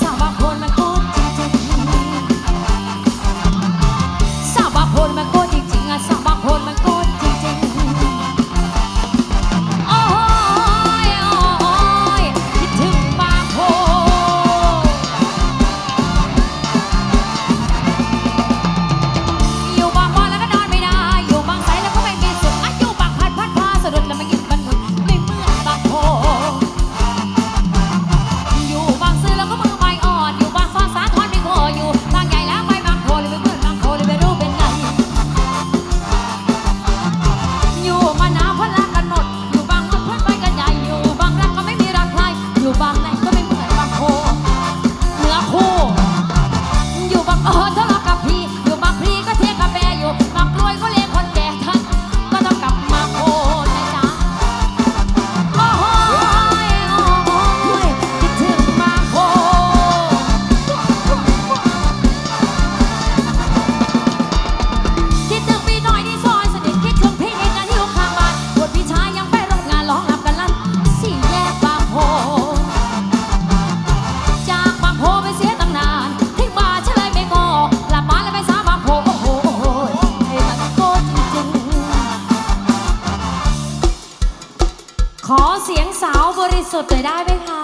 上班 สดๆหยได้ไหมคะ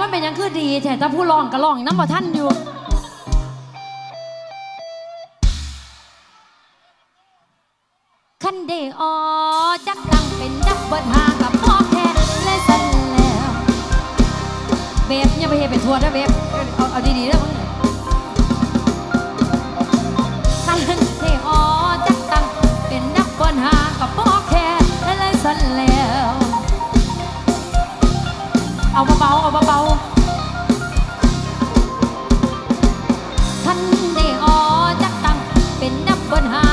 มันเป็นยังคือดีแต่ถ้าผู้ลองก็ลองน้ำบ่ท่านอยู่ คันเดออจักตังเป็นดับเบิดหากับพ่อแท้และสันแล้วเว็บอย่าไปเฮ็ดเป็ทัวร์นะเว็บเอาเอาดีๆแล้วมึง ปัญหา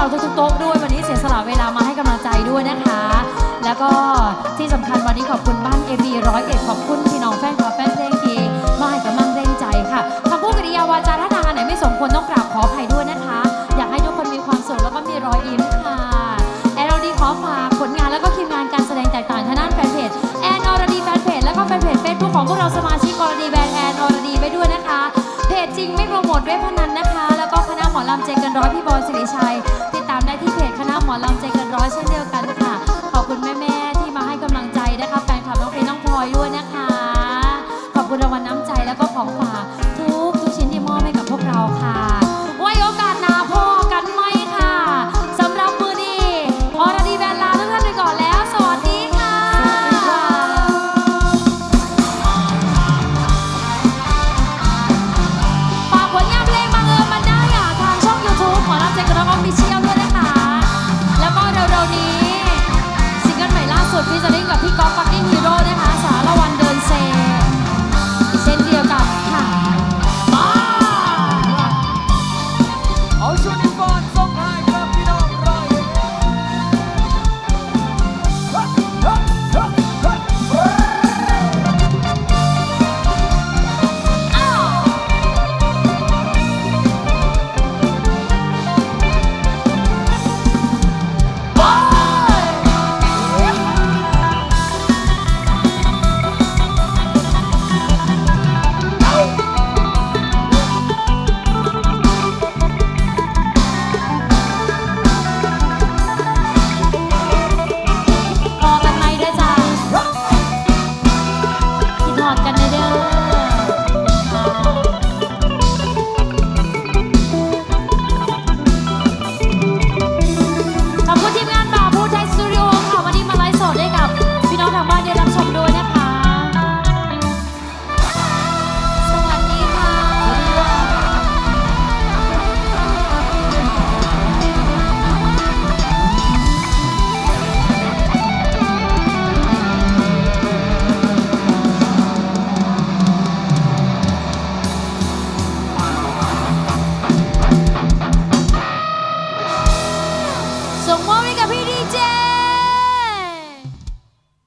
เราทุกๆโต๊ะด้วยวันนี้เสียสละเวลามาให้กำลังใจด้วยนะคะ แล้วก็ที่สำคัญวันนี้ขอบคุณบ้านเอบีร้อยเอ็ดขอบคุณพี่น้องแฟนคลับแฟนเพลงทีมาให้กำลังแรงใจค่ะคำพูดกริยาวาจาท่าทางอัไหนไม่สมควรต้องกราบขออภัยด้วยนะคะ อยากให้ทุกคนมีความสุขแล้วก็มีรอยยิ้มค่ะแอนอรดีขอฝากผลงานแล้วก็ทีมงานการแสดงต่างๆทางด้านแฟนเพจแอนอรดีแฟนเพจแล้วก็แฟนเพจเฟซบุ๊กของพวกเราสมาชิกอรดีแบรนด์แอนอรดีไปด้วยนะคะเพจจริงไม่โปรโมทเว็บพนันนะคะ แล้วก็คณะหมอลำเจเกันร้อยพี่บอลสิริชัย